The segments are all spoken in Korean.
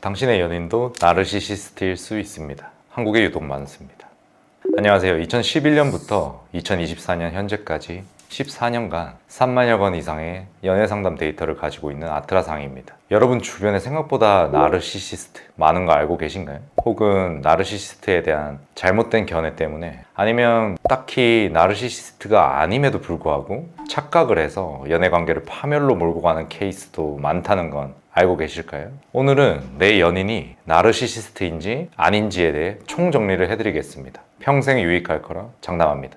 당신의 연인도 나르시시스트일 수 있습니다. 한국에 유독 많습니다. 안녕하세요. 2011년부터 2024년 현재까지 14년간 3만여 건 이상의 연애 상담 데이터를 가지고 있는 아트라상입니다. 여러분 주변에 생각보다 나르시시스트 많은 거 알고 계신가요? 혹은 나르시시스트에 대한 잘못된 견해 때문에 아니면 딱히 나르시시스트가 아님에도 불구하고 착각을 해서 연애 관계를 파멸로 몰고 가는 케이스도 많다는 건 알고 계실까요? 오늘은 내 연인이 나르시시스트인지 아닌지에 대해 총정리를 해드리겠습니다. 평생 유익할 거라 장담합니다.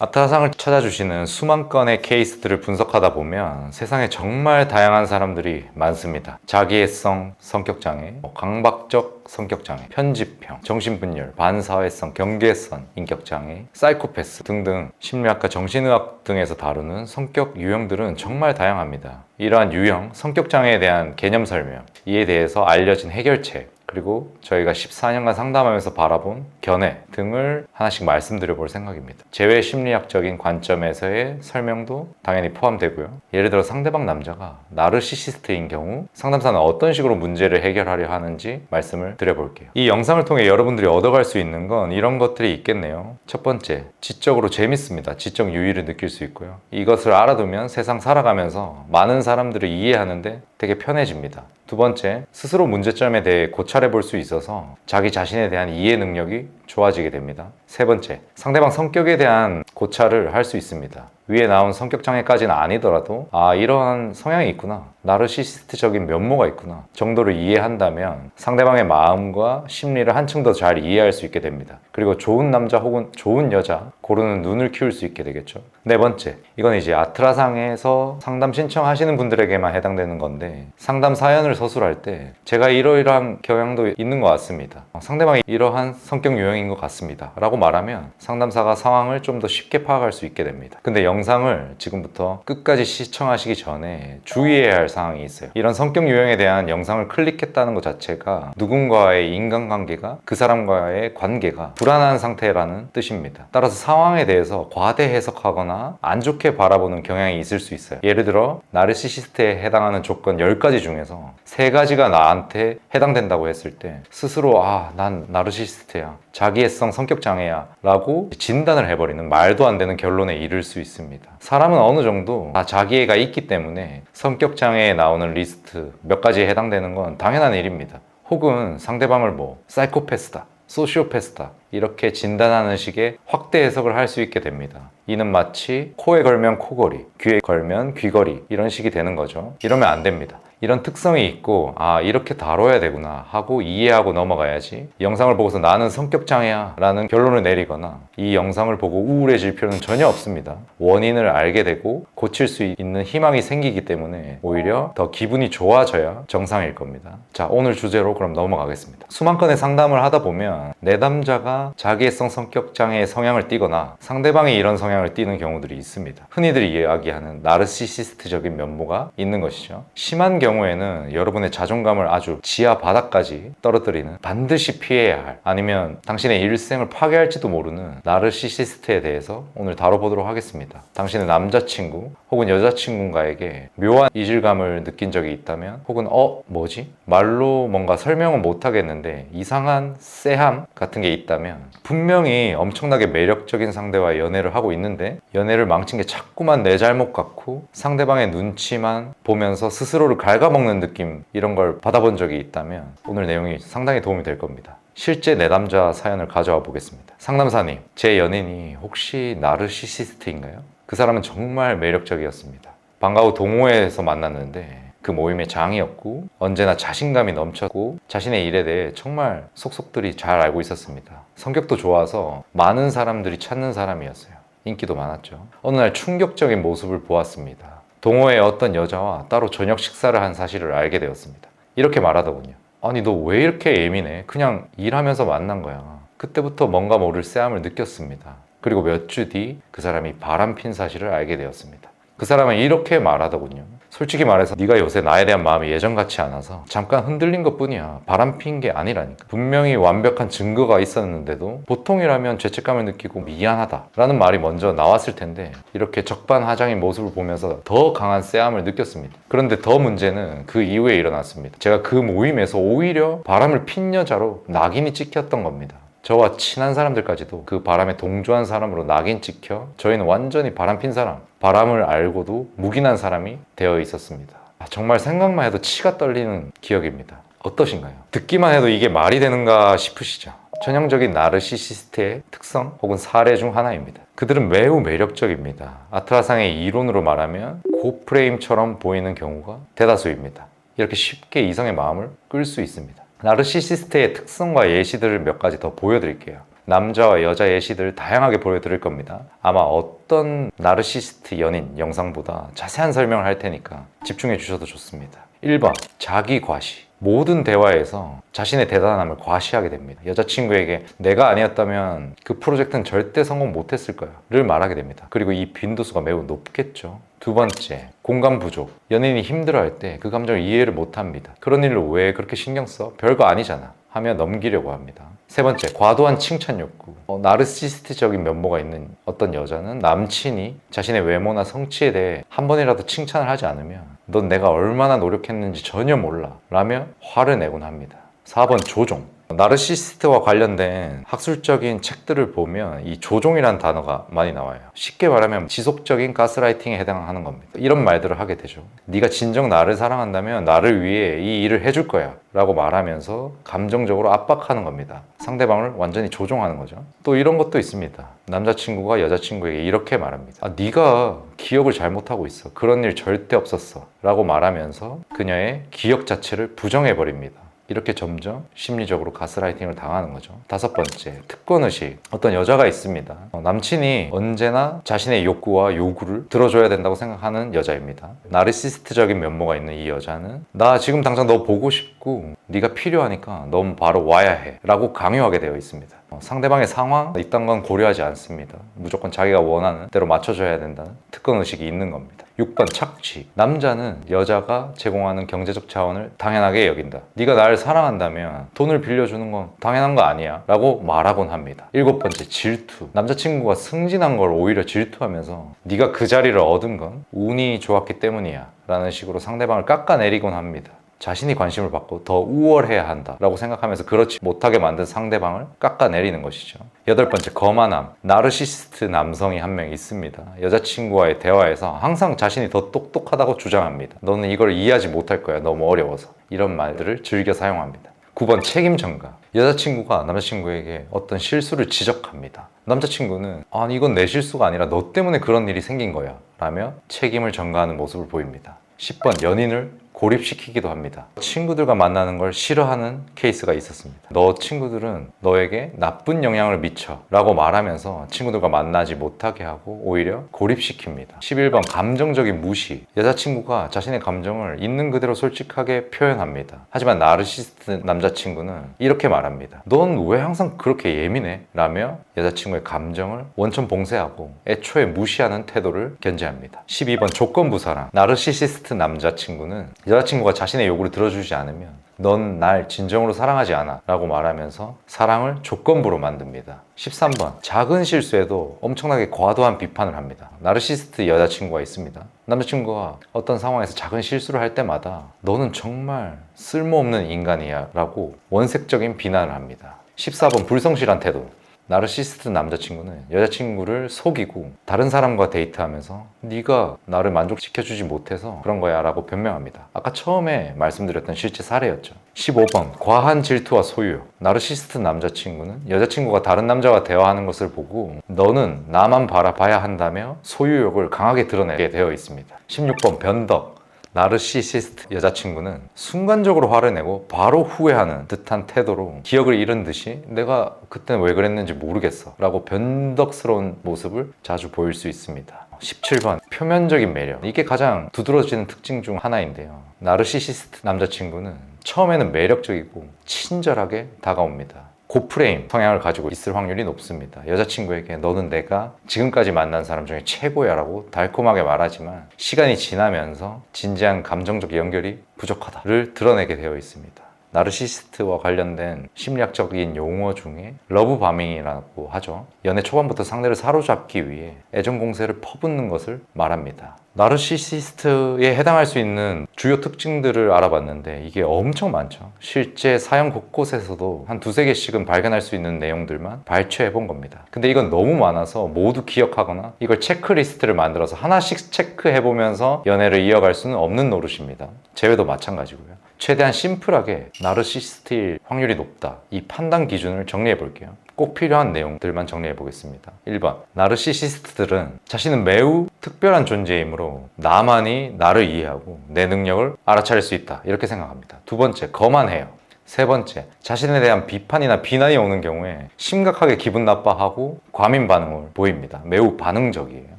아트라상을 찾아주시는 수만 건의 케이스들을 분석하다 보면 세상에 정말 다양한 사람들이 많습니다. 자기애성 성격장애, 뭐 강박적 성격장애, 편집형, 정신분열, 반사회성, 경계선 인격장애, 사이코패스 등등 심리학과 정신의학 등에서 다루는 성격 유형들은 정말 다양합니다. 이러한 유형, 성격장애에 대한 개념 설명, 이에 대해서 알려진 해결책, 그리고 저희가 14년간 상담하면서 바라본 견해 등을 하나씩 말씀드려 볼 생각입니다. 재회 심리학적인 관점에서의 설명도 당연히 포함되고요. 예를 들어 상대방 남자가 나르시시스트인 경우 상담사는 어떤 식으로 문제를 해결하려 하는지 말씀을 드려볼게요. 이 영상을 통해 여러분들이 얻어갈 수 있는 건 이런 것들이 있겠네요. 첫 번째, 지적으로 재밌습니다. 지적 유의를 느낄 수 있고요. 이것을 알아두면 세상 살아가면서 많은 사람들을 이해하는데 되게 편해집니다. 두 번째, 스스로 문제점에 대해 고찰해 볼 수 있어서 자기 자신에 대한 이해 능력이 좋아지게 됩니다. 세 번째, 상대방 성격에 대한 고찰을 할 수 있습니다. 위에 나온 성격 장애까지는 아니더라도 아 이러한 성향이 있구나. 나르시시스트적인 면모가 있구나. 정도를 이해한다면 상대방의 마음과 심리를 한층 더 잘 이해할 수 있게 됩니다. 그리고 좋은 남자 혹은 좋은 여자 고르는 눈을 키울 수 있게 되겠죠. 네 번째 이건 이제 아트라상에서 상담 신청하시는 분들에게만 해당되는 건데 상담 사연을 서술할 때 제가 이러이러한 경향도 있는 것 같습니다. 상대방이 이러한 성격 유형인 것 같습니다. 라고 말하면 상담사가 상황을 좀 더 쉽게 파악할 수 있게 됩니다. 근데 영 상을 지금부터 끝까지 시청하시기 전에 주의해야 할 사항이 있어요. 이런 성격 유형에 대한 영상을 클릭했다는 것 자체가 누군가의 인간관계가 그 사람과의 관계가 불안한 상태라는 뜻입니다. 따라서 상황에 대해서 과대 해석하거나 안 좋게 바라보는 경향이 있을 수 있어요. 예를 들어 나르시시스트에 해당하는 조건 10가지 중에서 3가지가 나한테 해당된다고 했을 때 스스로 아, 난 나르시시스트야. 자기애성 성격 장애야. 라고 진단을 해버리는 말도 안 되는 결론에 이를 수 있습니다. 사람은 어느 정도 다 자기애가 있기 때문에 성격 장애에 나오는 리스트 몇 가지에 해당되는 건 당연한 일입니다. 혹은 상대방을 뭐 사이코패스다, 소시오패스다 이렇게 진단하는 식의 확대 해석을 할 수 있게 됩니다. 이는 마치 코에 걸면 코걸이, 귀에 걸면 귀걸이 이런 식이 되는 거죠. 이러면 안 됩니다. 이런 특성이 있고 아 이렇게 다뤄야 되구나 하고 이해하고 넘어가야지. 영상을 보고서 나는 성격 장애야 라는 결론을 내리거나 이 영상을 보고 우울해질 필요는 전혀 없습니다. 원인을 알게 되고 고칠 수 있는 희망이 생기기 때문에 오히려 더 기분이 좋아져야 정상일 겁니다. 자 오늘 주제로 그럼 넘어가겠습니다. 수만 건의 상담을 하다 보면 내담자가 자기애성 성격 장애의 성향을 띠거나 상대방이 이런 성향을 띠는 경우들이 있습니다. 흔히들 이야기하는 나르시시스트적인 면모가 있는 것이죠. 심한 경우 에는 여러분의 자존감을 아주 지하 바닥까지 떨어뜨리는 반드시 피해야 할 아니면 당신의 일생을 파괴할지도 모르는 나르시시스트에 대해서 오늘 다뤄보도록 하겠습니다. 당신의 남자친구 혹은 여자친구가에게 묘한 이질감을 느낀 적이 있다면 혹은 어 뭐지 말로 뭔가 설명은 못 하겠는데 이상한 쎄함 같은 게 있다면 분명히 엄청나게 매력적인 상대와 연애를 하고 있는데 연애를 망친 게 자꾸만 내 잘못 같고 상대방의 눈치만 보면서 스스로를 갉아먹는 느낌 이런 걸 받아본 적이 있다면 오늘 내용이 상당히 도움이 될 겁니다. 실제 내담자 사연을 가져와 보겠습니다. 상담사님, 제 연인이 혹시 나르시시스트인가요? 그 사람은 정말 매력적이었습니다. 방과 후 동호회에서 만났는데 그 모임의 장이었고 언제나 자신감이 넘쳤고 자신의 일에 대해 정말 속속들이 잘 알고 있었습니다. 성격도 좋아서 많은 사람들이 찾는 사람이었어요. 인기도 많았죠. 어느 날 충격적인 모습을 보았습니다. 동호회 어떤 여자와 따로 저녁 식사를 한 사실을 알게 되었습니다. 이렇게 말하더군요. 아니 너 왜 이렇게 예민해? 그냥 일하면서 만난 거야. 그때부터 뭔가 모를 쎄함을 느꼈습니다. 그리고 몇 주 뒤 그 사람이 바람핀 사실을 알게 되었습니다. 그 사람은 이렇게 말하더군요. 솔직히 말해서 네가 요새 나에 대한 마음이 예전 같지 않아서 잠깐 흔들린 것 뿐이야. 바람 핀 게 아니라니까. 분명히 완벽한 증거가 있었는데도 보통이라면 죄책감을 느끼고 미안하다라는 말이 먼저 나왔을 텐데 이렇게 적반하장인 모습을 보면서 더 강한 쎄함을 느꼈습니다. 그런데 더 문제는 그 이후에 일어났습니다. 제가 그 모임에서 오히려 바람을 핀 여자로 낙인이 찍혔던 겁니다. 저와 친한 사람들까지도 그 바람에 동조한 사람으로 낙인 찍혀 저희는 완전히 바람핀 사람, 바람을 알고도 묵인한 사람이 되어 있었습니다. 아, 정말 생각만 해도 치가 떨리는 기억입니다. 어떠신가요? 듣기만 해도 이게 말이 되는가 싶으시죠? 전형적인 나르시시스트의 특성 혹은 사례 중 하나입니다. 그들은 매우 매력적입니다. 아트라상의 이론으로 말하면 고프레임처럼 보이는 경우가 대다수입니다. 이렇게 쉽게 이성의 마음을 끌 수 있습니다. 나르시시스트의 특성과 예시들을 몇 가지 더 보여드릴게요. 남자와 여자 예시들 다양하게 보여드릴 겁니다. 아마 어떤 나르시시스트 연인 영상보다 자세한 설명을 할 테니까 집중해 주셔도 좋습니다. 1번 자기 과시 모든 대화에서 자신의 대단함을 과시하게 됩니다. 여자친구에게 내가 아니었다면 그 프로젝트는 절대 성공 못했을 거야 를 말하게 됩니다. 그리고 이 빈도수가 매우 높겠죠. 두 번째, 공감 부족. 연인이 힘들어할 때 그 감정을 이해를 못합니다. 그런 일을 왜 그렇게 신경 써? 별거 아니잖아. 하며 넘기려고 합니다. 세 번째, 과도한 칭찬 욕구. 어, 나르시스트적인 면모가 있는 어떤 여자는 남친이 자신의 외모나 성취에 대해 한 번이라도 칭찬을 하지 않으면 넌 내가 얼마나 노력했는지 전혀 몰라. 라며 화를 내곤 합니다. 4번, 조종. 나르시스트와 관련된 학술적인 책들을 보면 이 조종이라는 단어가 많이 나와요. 쉽게 말하면 지속적인 가스라이팅에 해당하는 겁니다. 이런 말들을 하게 되죠. 네가 진정 나를 사랑한다면 나를 위해 이 일을 해줄 거야 라고 말하면서 감정적으로 압박하는 겁니다. 상대방을 완전히 조종하는 거죠. 또 이런 것도 있습니다. 남자친구가 여자친구에게 이렇게 말합니다. 아, 네가 기억을 잘못하고 있어. 그런 일 절대 없었어. 라고 말하면서 그녀의 기억 자체를 부정해버립니다. 이렇게 점점 심리적으로 가스라이팅을 당하는 거죠. 다섯 번째, 특권의식. 어떤 여자가 있습니다. 어, 남친이 언제나 자신의 욕구와 요구를 들어줘야 된다고 생각하는 여자입니다. 나르시스트적인 면모가 있는 이 여자는 나 지금 당장 너 보고 싶고 네가 필요하니까 넌 바로 와야 해 라고 강요하게 되어 있습니다. 어, 상대방의 상황, 이딴 건 고려하지 않습니다. 무조건 자기가 원하는 대로 맞춰줘야 된다는 특권의식이 있는 겁니다. 6번 착취. 남자는 여자가 제공하는 경제적 자원을 당연하게 여긴다. 네가 나를 사랑한다면 돈을 빌려주는 건 당연한 거 아니야. 라고 말하곤 합니다. 일곱 번째 질투. 남자친구가 승진한 걸 오히려 질투하면서 네가 그 자리를 얻은 건 운이 좋았기 때문이야. 라는 식으로 상대방을 깎아내리곤 합니다. 자신이 관심을 받고 더 우월해야 한다라고 생각하면서 그렇지 못하게 만든 상대방을 깎아내리는 것이죠. 여덟 번째 거만함. 나르시스트 남성이 한 명 있습니다. 여자친구와의 대화에서 항상 자신이 더 똑똑하다고 주장합니다. 너는 이걸 이해하지 못할 거야. 너무 어려워서. 이런 말들을 즐겨 사용합니다. 9번 책임 전가. 여자친구가 남자친구에게 어떤 실수를 지적합니다. 남자친구는 아 이건 내 실수가 아니라 너 때문에 그런 일이 생긴 거야 라며 책임을 전가하는 모습을 보입니다. 10번 연인을 고립시키기도 합니다. 친구들과 만나는 걸 싫어하는 케이스가 있었습니다. 너 친구들은 너에게 나쁜 영향을 미쳐 라고 말하면서 친구들과 만나지 못하게 하고 오히려 고립시킵니다. 11번 감정적인 무시. 여자친구가 자신의 감정을 있는 그대로 솔직하게 표현합니다. 하지만 나르시스트 남자친구는 이렇게 말합니다. 넌 왜 항상 그렇게 예민해? 라며 여자친구의 감정을 원천 봉쇄하고 애초에 무시하는 태도를 견제합니다. 12번 조건부 사랑. 나르시시스트 남자친구는 여자친구가 자신의 요구를 들어주지 않으면 넌 날 진정으로 사랑하지 않아 라고 말하면서 사랑을 조건부로 만듭니다. 13번 작은 실수에도 엄청나게 과도한 비판을 합니다. 나르시스트 여자친구가 있습니다. 남자친구가 어떤 상황에서 작은 실수를 할 때마다 너는 정말 쓸모없는 인간이야 라고 원색적인 비난을 합니다. 14번 불성실한 태도 나르시스트 남자친구는 여자친구를 속이고 다른 사람과 데이트하면서 네가 나를 만족시켜주지 못해서 그런 거야 라고 변명합니다. 아까 처음에 말씀드렸던 실제 사례였죠. 15번 과한 질투와 소유 나르시스트 남자친구는 여자친구가 다른 남자와 대화하는 것을 보고 너는 나만 바라봐야 한다며 소유욕을 강하게 드러내게 되어 있습니다. 16번 변덕 나르시시스트 여자친구는 순간적으로 화를 내고 바로 후회하는 듯한 태도로 기억을 잃은 듯이 내가 그때는 왜 그랬는지 모르겠어 라고 변덕스러운 모습을 자주 보일 수 있습니다. 17번 표면적인 매력. 이게 가장 두드러지는 특징 중 하나인데요. 나르시시스트 남자친구는 처음에는 매력적이고 친절하게 다가옵니다 고프레임 성향을 가지고 있을 확률이 높습니다. 여자친구에게 너는 내가 지금까지 만난 사람 중에 최고야 라고 달콤하게 말하지만 시간이 지나면서 진지한 감정적 연결이 부족하다를 드러내게 되어 있습니다. 나르시시스트와 관련된 심리학적인 용어 중에 러브 바밍이라고 하죠. 연애 초반부터 상대를 사로잡기 위해 애정 공세를 퍼붓는 것을 말합니다. 나르시시스트에 해당할 수 있는 주요 특징들을 알아봤는데 이게 엄청 많죠. 실제 사연 곳곳에서도 한 두세 개씩은 발견할 수 있는 내용들만 발췌해 본 겁니다. 근데 이건 너무 많아서 모두 기억하거나 이걸 체크리스트를 만들어서 하나씩 체크해 보면서 연애를 이어갈 수는 없는 노릇입니다. 제외도 마찬가지고요. 최대한 심플하게 나르시스트일 확률이 높다. 이 판단 기준을 정리해 볼게요. 꼭 필요한 내용들만 정리해 보겠습니다. 1번. 나르시시스트들은 자신은 매우 특별한 존재이므로 나만이 나를 이해하고 내 능력을 알아차릴 수 있다. 이렇게 생각합니다. 두 번째, 거만해요. 세 번째, 자신에 대한 비판이나 비난이 오는 경우에 심각하게 기분 나빠하고 과민 반응을 보입니다. 매우 반응적이에요.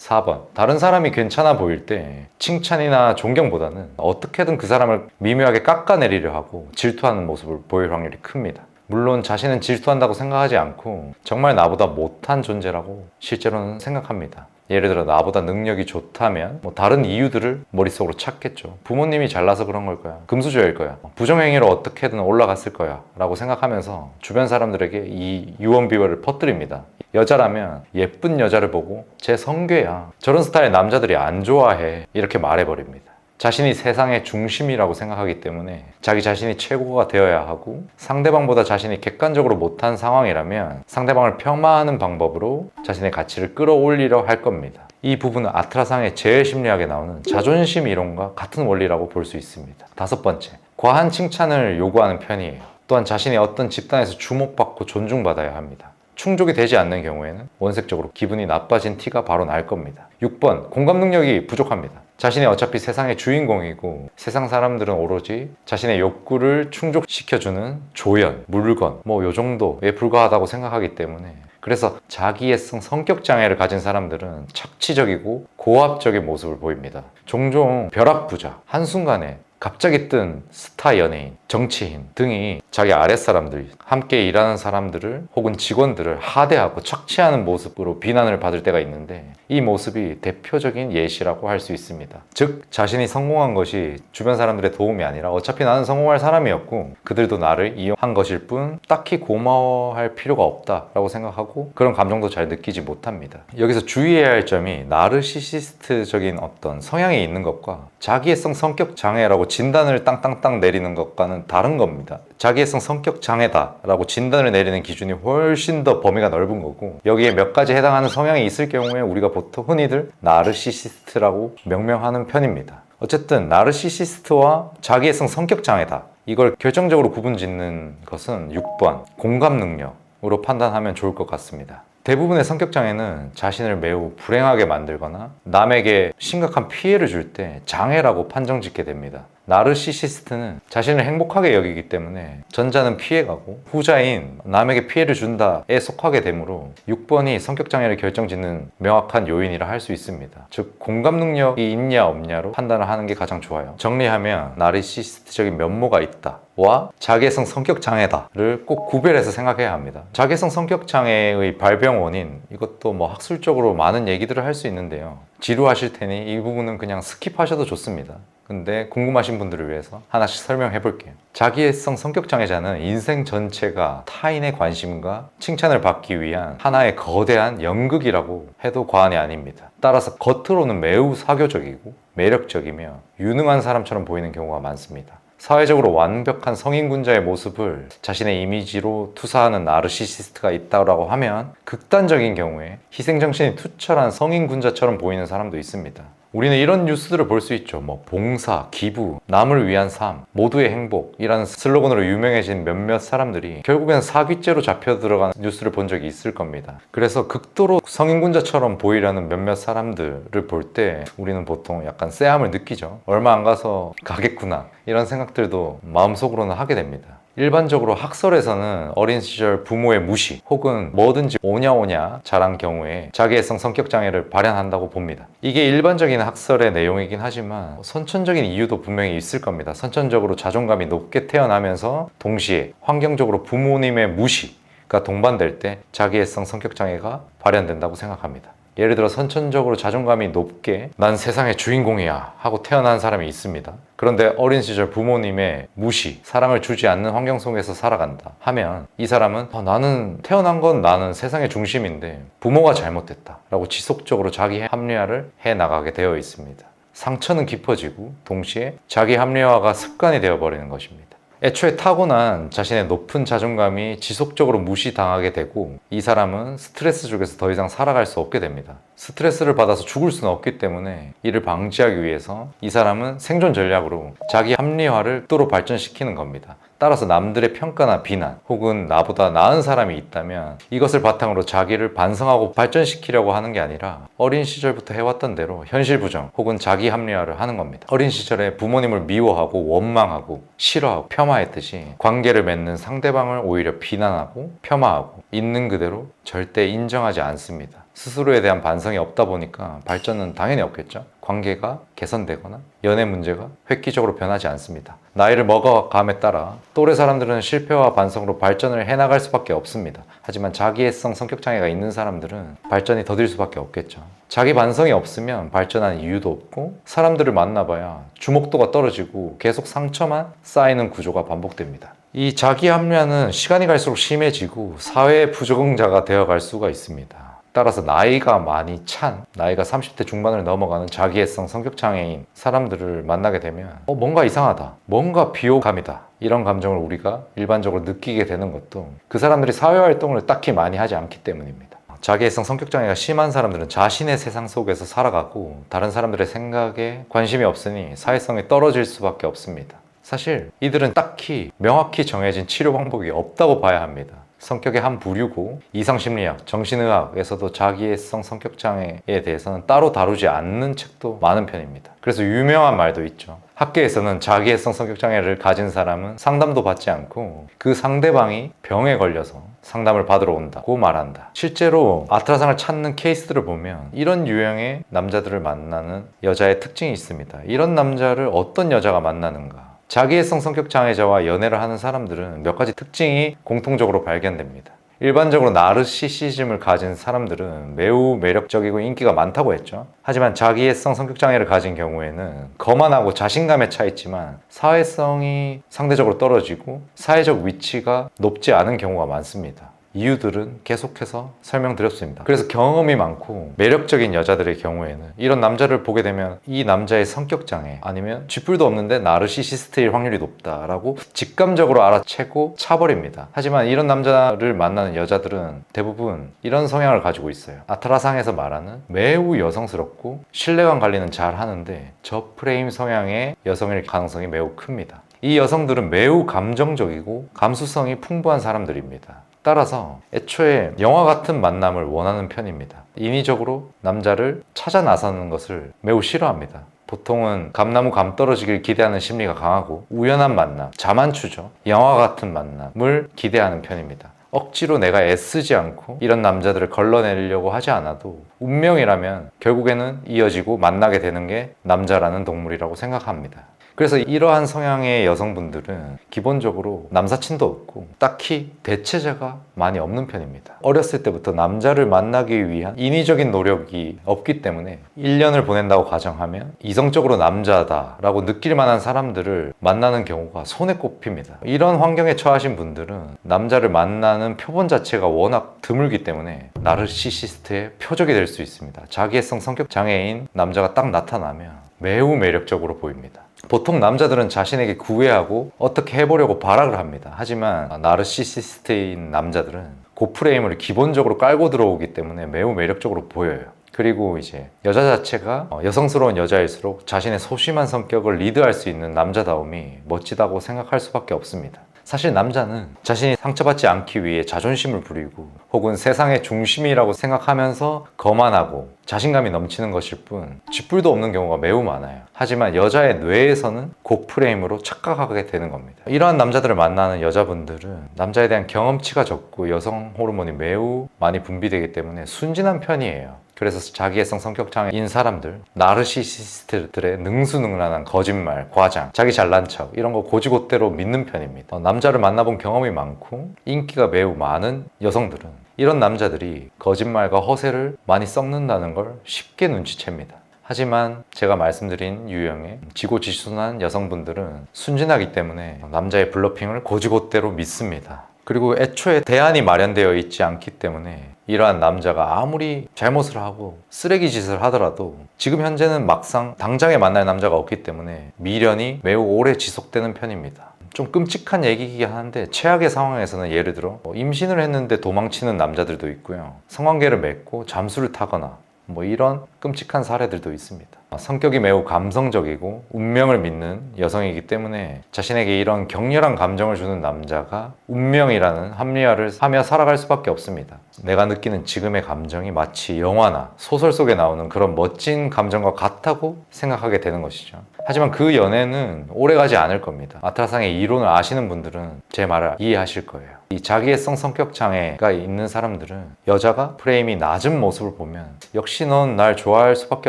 4번. 다른 사람이 괜찮아 보일 때 칭찬이나 존경보다는 어떻게든 그 사람을 미묘하게 깎아내리려 하고 질투하는 모습을 보일 확률이 큽니다. 물론 자신은 질투한다고 생각하지 않고 정말 나보다 못한 존재라고 실제로는 생각합니다. 예를 들어 나보다 능력이 좋다면 뭐 다른 이유들을 머릿속으로 찾겠죠. 부모님이 잘나서 그런 걸 거야. 금수저일 거야. 부정행위로 어떻게든 올라갔을 거야. 라고 생각하면서 주변 사람들에게 이 유언비어를 퍼뜨립니다. 여자라면 예쁜 여자를 보고 제 성괴야. 저런 스타일 남자들이 안 좋아해. 이렇게 말해버립니다. 자신이 세상의 중심이라고 생각하기 때문에 자기 자신이 최고가 되어야 하고 상대방보다 자신이 객관적으로 못한 상황이라면 상대방을 폄하하는 방법으로 자신의 가치를 끌어올리려 할 겁니다. 이 부분은 아트라상의 제일 심리학에 나오는 자존심 이론과 같은 원리라고 볼 수 있습니다. 다섯 번째, 과한 칭찬을 요구하는 편이에요. 또한 자신이 어떤 집단에서 주목받고 존중받아야 합니다. 충족이 되지 않는 경우에는 원색적으로 기분이 나빠진 티가 바로 날 겁니다. 6번, 공감 능력이 부족합니다. 자신이 어차피 세상의 주인공이고 세상 사람들은 오로지 자신의 욕구를 충족시켜주는 조연, 물건, 뭐 요 정도에 불과하다고 생각하기 때문에 그래서 자기애성 성격 장애를 가진 사람들은 착취적이고 고압적인 모습을 보입니다. 종종 벼락부자, 한순간에 갑자기 뜬 스타 연예인, 정치인 등이 자기 아랫사람들, 함께 일하는 사람들을 혹은 직원들을 하대하고 착취하는 모습으로 비난을 받을 때가 있는데 이 모습이 대표적인 예시라고 할 수 있습니다. 즉, 자신이 성공한 것이 주변 사람들의 도움이 아니라 어차피 나는 성공할 사람이었고 그들도 나를 이용한 것일 뿐 딱히 고마워할 필요가 없다라고 생각하고 그런 감정도 잘 느끼지 못합니다. 여기서 주의해야 할 점이 나르시시스트적인 어떤 성향이 있는 것과 자기애성 성격 장애라고 진단을 땅땅땅 내리는 것과는 다른 겁니다. 자기애성 성격 장애다라고 진단을 내리는 기준이 훨씬 더 범위가 넓은 거고 여기에 몇 가지 해당하는 성향이 있을 경우에 우리가 보통 흔히들 나르시시스트라고 명명하는 편입니다. 어쨌든 나르시시스트와 자기애성 성격 장애다. 이걸 결정적으로 구분 짓는 것은 6번 공감 능력으로 판단하면 좋을 것 같습니다. 대부분의 성격 장애는 자신을 매우 불행하게 만들거나 남에게 심각한 피해를 줄 때 장애라고 판정 짓게 됩니다. 나르시시스트는 자신을 행복하게 여기기 때문에 전자는 피해가고 후자인 남에게 피해를 준다에 속하게 되므로 6번이 성격장애를 결정짓는 명확한 요인이라 할 수 있습니다. 즉 공감 능력이 있냐 없냐로 판단을 하는 게 가장 좋아요. 정리하면 나르시시스트적인 면모가 있다. 와 자개성 성격 장애다를 꼭 구별해서 생각해야 합니다. 자개성 성격 장애의 발병 원인 이것도 뭐 학술적으로 많은 얘기들을 할 수 있는데요. 지루하실 테니 이 부분은 그냥 스킵하셔도 좋습니다. 근데 궁금하신 분들을 위해서 하나씩 설명해 볼게요. 자기애성 성격 장애자는 인생 전체가 타인의 관심과 칭찬을 받기 위한 하나의 거대한 연극이라고 해도 과언이 아닙니다. 따라서 겉으로는 매우 사교적이고 매력적이며 유능한 사람처럼 보이는 경우가 많습니다. 사회적으로 완벽한 성인군자의 모습을 자신의 이미지로 투사하는 나르시시스트가 있다고 하면 극단적인 경우에 희생정신이 투철한 성인군자처럼 보이는 사람도 있습니다. 우리는 이런 뉴스들을 볼 수 있죠. 뭐 봉사, 기부, 남을 위한 삶, 모두의 행복이라는 슬로건으로 유명해진 몇몇 사람들이 결국엔 사기죄로 잡혀 들어간 뉴스를 본 적이 있을 겁니다. 그래서 극도로 성인군자처럼 보이려는 몇몇 사람들을 볼 때 우리는 보통 약간 쎄함을 느끼죠. 얼마 안 가서 가겠구나 이런 생각들도 마음속으로는 하게 됩니다. 일반적으로 학설에서는 어린 시절 부모의 무시 혹은 뭐든지 오냐오냐 잘한 경우에 자기애성 성격 장애를 발현한다고 봅니다. 이게 일반적인 학설의 내용이긴 하지만 선천적인 이유도 분명히 있을 겁니다. 선천적으로 자존감이 높게 태어나면서 동시에 환경적으로 부모님의 무시 가 동반될 때 자기애성 성격 장애가 발현된다고 생각합니다. 예를 들어 선천적으로 자존감이 높게 난 세상의 주인공이야 하고 태어난 사람이 있습니다. 그런데 어린 시절 부모님의 무시, 사랑을 주지 않는 환경 속에서 살아간다 하면 이 사람은 아, 나는 태어난 건 나는 세상의 중심인데 부모가 잘못됐다 라고 지속적으로 자기 합리화를 해 나가게 되어 있습니다. 상처는 깊어지고 동시에 자기 합리화가 습관이 되어 버리는 것입니다. 애초에 타고난 자신의 높은 자존감이 지속적으로 무시당하게 되고 이 사람은 스트레스 속에서 더 이상 살아갈 수 없게 됩니다. 스트레스를 받아서 죽을 수는 없기 때문에 이를 방지하기 위해서 이 사람은 생존 전략으로 자기 합리화를 또로 발전시키는 겁니다. 따라서 남들의 평가나 비난 혹은 나보다 나은 사람이 있다면 이것을 바탕으로 자기를 반성하고 발전시키려고 하는 게 아니라 어린 시절부터 해왔던 대로 현실 부정 혹은 자기 합리화를 하는 겁니다. 어린 시절에 부모님을 미워하고 원망하고 싫어하고 폄하했듯이 관계를 맺는 상대방을 오히려 비난하고 폄하하고 있는 그대로 절대 인정하지 않습니다. 스스로에 대한 반성이 없다 보니까 발전은 당연히 없겠죠. 관계가 개선되거나 연애 문제가 획기적으로 변하지 않습니다. 나이를 먹어감에 따라 또래 사람들은 실패와 반성으로 발전을 해나갈 수밖에 없습니다. 하지만 자기애성 성격 장애가 있는 사람들은 발전이 더딜 수밖에 없겠죠. 자기 반성이 없으면 발전하는 이유도 없고 사람들을 만나봐야 주목도가 떨어지고 계속 상처만 쌓이는 구조가 반복됩니다. 이 자기 합리화는 시간이 갈수록 심해지고 사회의 부적응자가 되어갈 수가 있습니다. 따라서 나이가 많이 찬 나이가 30대 중반을 넘어가는 자기애성 성격 장애인 사람들을 만나게 되면 어, 뭔가 이상하다. 뭔가 비호감이다. 이런 감정을 우리가 일반적으로 느끼게 되는 것도 그 사람들이 사회활동을 딱히 많이 하지 않기 때문입니다. 자기애성 성격 장애가 심한 사람들은 자신의 세상 속에서 살아가고 다른 사람들의 생각에 관심이 없으니 사회성이 떨어질 수밖에 없습니다. 사실 이들은 딱히 명확히 정해진 치료 방법이 없다고 봐야 합니다 성격의 한 부류고 이상심리학, 정신의학에서도 자기애성 성격장애에 대해서는 따로 다루지 않는 책도 많은 편입니다. 그래서 유명한 말도 있죠. 학계에서는 자기애성 성격장애를 가진 사람은 상담도 받지 않고 그 상대방이 병에 걸려서 상담을 받으러 온다고 말한다. 실제로 아트라상을 찾는 케이스들을 보면 이런 유형의 남자들을 만나는 여자의 특징이 있습니다. 이런 남자를 어떤 여자가 만나는가? 자기애성 성격 장애자와 연애를 하는 사람들은 몇 가지 특징이 공통적으로 발견됩니다. 일반적으로 나르시시즘을 가진 사람들은 매우 매력적이고 인기가 많다고 했죠. 하지만 자기애성 성격 장애를 가진 경우에는 거만하고 자신감에 차 있지만 사회성이 상대적으로 떨어지고 사회적 위치가 높지 않은 경우가 많습니다. 이유들은 계속해서 설명드렸습니다. 그래서 경험이 많고 매력적인 여자들의 경우에는 이런 남자를 보게 되면 이 남자의 성격 장애 아니면 쥐뿔도 없는데 나르시시스트일 확률이 높다라고 직감적으로 알아채고 차버립니다. 하지만 이런 남자를 만나는 여자들은 대부분 이런 성향을 가지고 있어요. 아트라상에서 말하는 매우 여성스럽고 신뢰감 관리는 잘 하는데 저 프레임 성향의 여성일 가능성이 매우 큽니다. 이 여성들은 매우 감정적이고 감수성이 풍부한 사람들입니다. 따라서 애초에 영화 같은 만남을 원하는 편입니다. 인위적으로 남자를 찾아 나서는 것을 매우 싫어합니다. 보통은 감나무 감 떨어지길 기대하는 심리가 강하고 우연한 만남, 자만추죠. 영화 같은 만남을 기대하는 편입니다. 억지로 내가 애쓰지 않고 이런 남자들을 걸러내려고 하지 않아도 운명이라면 결국에는 이어지고 만나게 되는 게 남자라는 동물이라고 생각합니다. 그래서 이러한 성향의 여성분들은 기본적으로 남사친도 없고 딱히 대체자가 많이 없는 편입니다. 어렸을 때부터 남자를 만나기 위한 인위적인 노력이 없기 때문에 1년을 보낸다고 가정하면 이성적으로 남자다라고 느낄 만한 사람들을 만나는 경우가 손에 꼽힙니다. 이런 환경에 처하신 분들은 남자를 만나는 표본 자체가 워낙 드물기 때문에 나르시시스트의 표적이 될 수 있습니다. 자기애성 성격 장애인 남자가 딱 나타나면 매우 매력적으로 보입니다. 보통 남자들은 자신에게 구애하고 어떻게 해보려고 발악을 합니다. 하지만 나르시시스트인 남자들은 고프레임을 기본적으로 깔고 들어오기 때문에 매우 매력적으로 보여요. 그리고 이제 여자 자체가 여성스러운 여자일수록 자신의 소심한 성격을 리드할 수 있는 남자다움이 멋지다고 생각할 수밖에 없습니다. 사실 남자는 자신이 상처받지 않기 위해 자존심을 부리고 혹은 세상의 중심이라고 생각하면서 거만하고 자신감이 넘치는 것일 뿐 쥐뿔도 없는 경우가 매우 많아요. 하지만 여자의 뇌에서는 고프레임으로 착각하게 되는 겁니다. 이러한 남자들을 만나는 여자분들은 남자에 대한 경험치가 적고 여성 호르몬이 매우 많이 분비되기 때문에 순진한 편이에요. 그래서 자기애성 성격 장애인 사람들, 나르시시스트들의 능수능란한 거짓말, 과장, 자기 잘난 척 이런 거 고지고대로 믿는 편입니다. 어, 남자를 만나본 경험이 많고 인기가 매우 많은 여성들은 이런 남자들이 거짓말과 허세를 많이 썩는다는 걸 쉽게 눈치챕니다. 하지만 제가 말씀드린 유형의 지고지순한 여성분들은 순진하기 때문에 남자의 블러핑을 고지고대로 믿습니다. 그리고 애초에 대안이 마련되어 있지 않기 때문에 이러한 남자가 아무리 잘못을 하고 쓰레기 짓을 하더라도 지금 현재는 막상 당장에 만날 남자가 없기 때문에 미련이 매우 오래 지속되는 편입니다. 좀 끔찍한 얘기이긴 한데 최악의 상황에서는 예를 들어 뭐 임신을 했는데 도망치는 남자들도 있고요. 성관계를 맺고 잠수를 타거나 뭐 이런 끔찍한 사례들도 있습니다. 성격이 매우 감성적이고 운명을 믿는 여성이기 때문에 자신에게 이런 격렬한 감정을 주는 남자가 운명이라는 합리화를 하며 살아갈 수밖에 없습니다. 내가 느끼는 지금의 감정이 마치 영화나 소설 속에 나오는 그런 멋진 감정과 같다고 생각하게 되는 것이죠. 하지만 그 연애는 오래 가지 않을 겁니다. 아트라상의 이론을 아시는 분들은 제 말을 이해하실 거예요. 이 자기애성 성격 장애가 있는 사람들은 여자가 프레임이 낮은 모습을 보면 역시 넌 날 좋아할 수밖에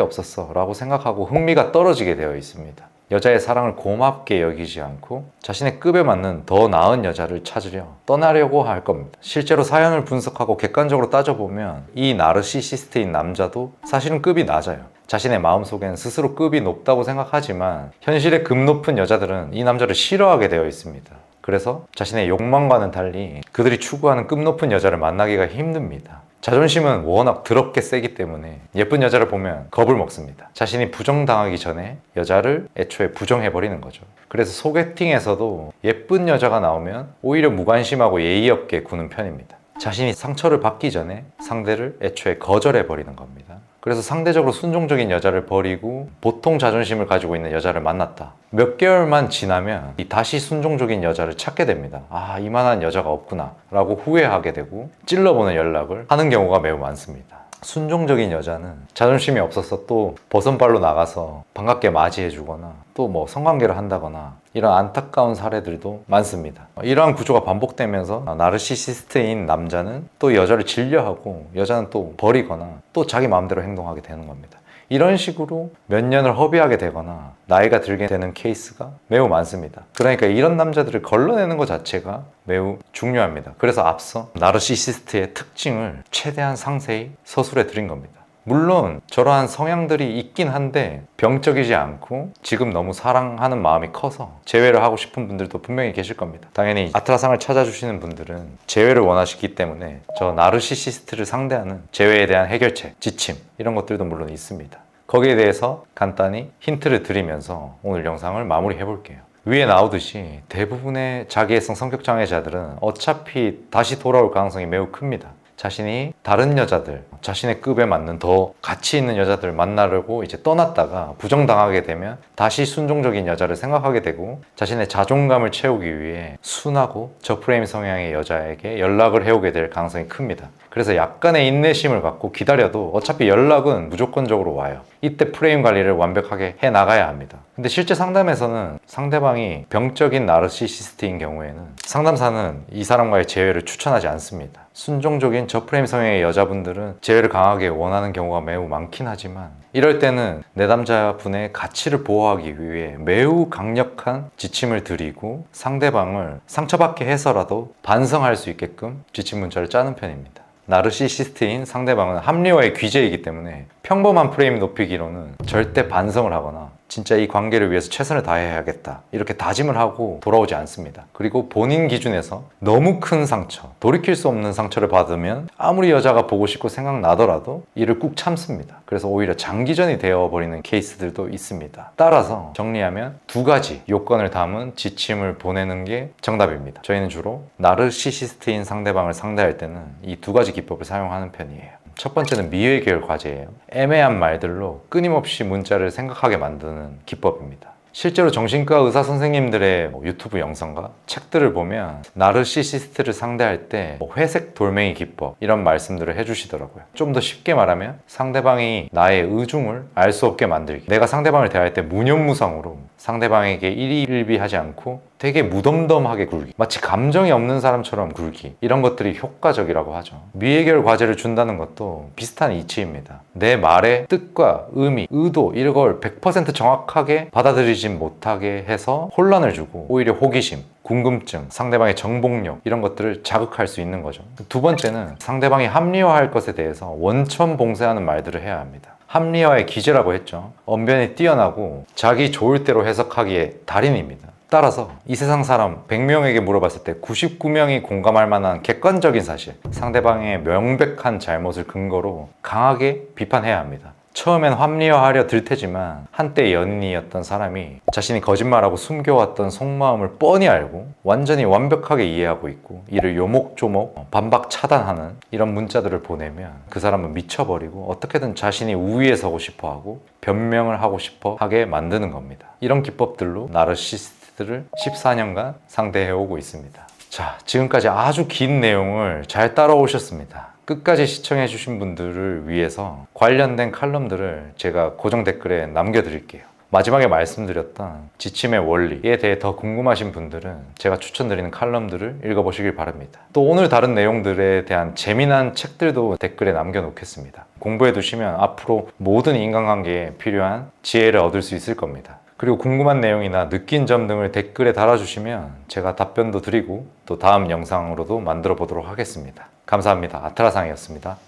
없었어 라고 생각하고 흥미가 떨어지게 되어 있습니다. 여자의 사랑을 고맙게 여기지 않고 자신의 급에 맞는 더 나은 여자를 찾으려 떠나려고 할 겁니다. 실제로 사연을 분석하고 객관적으로 따져보면 이 나르시시스트인 남자도 사실은 급이 낮아요. 자신의 마음속엔 스스로 급이 높다고 생각하지만 현실의 급 높은 여자들은 이 남자를 싫어하게 되어 있습니다. 그래서 자신의 욕망과는 달리 그들이 추구하는 급 높은 여자를 만나기가 힘듭니다. 자존심은 워낙 더럽게 세기 때문에 예쁜 여자를 보면 겁을 먹습니다. 자신이 부정당하기 전에 여자를 애초에 부정해버리는 거죠. 그래서 소개팅에서도 예쁜 여자가 나오면 오히려 무관심하고 예의 없게 구는 편입니다. 자신이 상처를 받기 전에 상대를 애초에 거절해버리는 겁니다. 그래서 상대적으로 순종적인 여자를 버리고 보통 자존심을 가지고 있는 여자를 만났다. 몇 개월만 지나면 이 다시 순종적인 여자를 찾게 됩니다. 아, 이만한 여자가 없구나. 라고 후회하게 되고 찔러보는 연락을 하는 경우가 매우 많습니다. 순종적인 여자는 자존심이 없어서 또 버선발로 나가서 반갑게 맞이해주거나 또 뭐 성관계를 한다거나 이런 안타까운 사례들도 많습니다. 이러한 구조가 반복되면서 나르시시스트인 남자는 또 여자를 질려하고 여자는 또 버리거나 또 자기 마음대로 행동하게 되는 겁니다. 이런 식으로 몇 년을 허비하게 되거나 나이가 들게 되는 케이스가 매우 많습니다. 그러니까 이런 남자들을 걸러내는 것 자체가 매우 중요합니다. 그래서 앞서 나르시시스트의 특징을 최대한 상세히 서술해 드린 겁니다. 물론 저러한 성향들이 있긴 한데 병적이지 않고 지금 너무 사랑하는 마음이 커서 제외를 하고 싶은 분들도 분명히 계실 겁니다. 당연히 아트라상을 찾아주시는 분들은 제외를 원하시기 때문에 저 나르시시스트를 상대하는 제외에 대한 해결책, 지침 이런 것들도 물론 있습니다. 거기에 대해서 간단히 힌트를 드리면서 오늘 영상을 마무리해 볼게요. 위에 나오듯이 대부분의 자기애성 성격 장애자들은 어차피 다시 돌아올 가능성이 매우 큽니다. 자신이 다른 여자들, 자신의 급에 맞는 더 가치 있는 여자들을 만나려고 이제 떠났다가 부정당하게 되면 다시 순종적인 여자를 생각하게 되고 자신의 자존감을 채우기 위해 순하고 저프레임 성향의 여자에게 연락을 해오게 될 가능성이 큽니다. 그래서 약간의 인내심을 갖고 기다려도 어차피 연락은 무조건적으로 와요. 이때 프레임 관리를 완벽하게 해 나가야 합니다. 근데 실제 상담에서는 상대방이 병적인 나르시시스트인 경우에는 상담사는 이 사람과의 재회를 추천하지 않습니다. 순종적인 저프레임 성향의 여자분들은 재회를 강하게 원하는 경우가 매우 많긴 하지만 이럴 때는 내담자분의 가치를 보호하기 위해 매우 강력한 지침을 드리고 상대방을 상처받게 해서라도 반성할 수 있게끔 지침 문자를 짜는 편입니다. 나르시시스트인 상대방은 합리화의 귀재이기 때문에 평범한 프레임 높이기로는 절대 반성을 하거나 진짜 이 관계를 위해서 최선을 다해야겠다. 이렇게 다짐을 하고 돌아오지 않습니다. 그리고 본인 기준에서 너무 큰 상처 돌이킬 수 없는 상처를 받으면 아무리 여자가 보고 싶고 생각나더라도 이를 꾹 참습니다. 그래서 오히려 장기전이 되어버리는 케이스들도 있습니다. 따라서 정리하면 두 가지 요건을 담은 지침을 보내는 게 정답입니다. 저희는 주로 나르시시스트인 상대방을 상대할 때는 이 두 가지 기법을 사용하는 편이에요 첫 번째는 미해결 과제예요. 애매한 말들로 끊임없이 문자를 생각하게 만드는 기법입니다. 실제로 정신과 의사 선생님들의 뭐 유튜브 영상과 책들을 보면 나르시시스트를 상대할 때뭐 회색 돌멩이 기법 이런 말씀들을 해주시더라고요. 좀 더 쉽게 말하면 상대방이 나의 의중을 알 수 없게 만들기. 내가 상대방을 대할 때 무념무상으로 상대방에게 일희일비하지 않고 되게 무덤덤하게 굴기 마치 감정이 없는 사람처럼 굴기 이런 것들이 효과적이라고 하죠 미해결 과제를 준다는 것도 비슷한 이치입니다 내 말의 뜻과 의미, 의도 이걸 100% 정확하게 받아들이진 못하게 해서 혼란을 주고 오히려 호기심 궁금증, 상대방의 정복력 이런 것들을 자극할 수 있는 거죠. 두 번째는 상대방이 합리화할 것에 대해서 원천 봉쇄하는 말들을 해야 합니다. 합리화의 기제라고 했죠. 언변이 뛰어나고 자기 좋을 대로 해석하기에 달인입니다. 따라서 이 세상 사람 100명에게 물어봤을 때 99명이 공감할 만한 객관적인 사실, 상대방의 명백한 잘못을 근거로 강하게 비판해야 합니다. 처음엔 합리화하려 들 테지만 한때 연인이었던 사람이 자신이 거짓말하고 숨겨왔던 속마음을 뻔히 알고 완전히 완벽하게 이해하고 있고 이를 요목조목 반박 차단하는 이런 문자들을 보내면 그 사람은 미쳐버리고 어떻게든 자신이 우위에 서고 싶어하고 변명을 하고 싶어 하게 만드는 겁니다. 이런 기법들로 나르시스트 들을 14년간 상대해 오고 있습니다. 자, 지금까지 아주 긴 내용을 잘 따라오셨습니다. 끝까지 시청해 주신 분들을 위해서 관련된 칼럼들을 제가 고정 댓글에 남겨 드릴게요. 마지막에 말씀드렸던 지침의 원리에 대해 더 궁금하신 분들은 제가 추천드리는 칼럼들을 읽어보시길 바랍니다. 또 오늘 다른 내용들에 대한 재미난 책들도 댓글에 남겨놓겠습니다. 공부해 두시면 앞으로 모든 인간관계에 필요한 지혜를 얻을 수 있을 겁니다. 그리고 궁금한 내용이나 느낀 점 등을 댓글에 달아주시면 제가 답변도 드리고 또 다음 영상으로도 만들어 보도록 하겠습니다. 감사합니다. 아트라상이었습니다.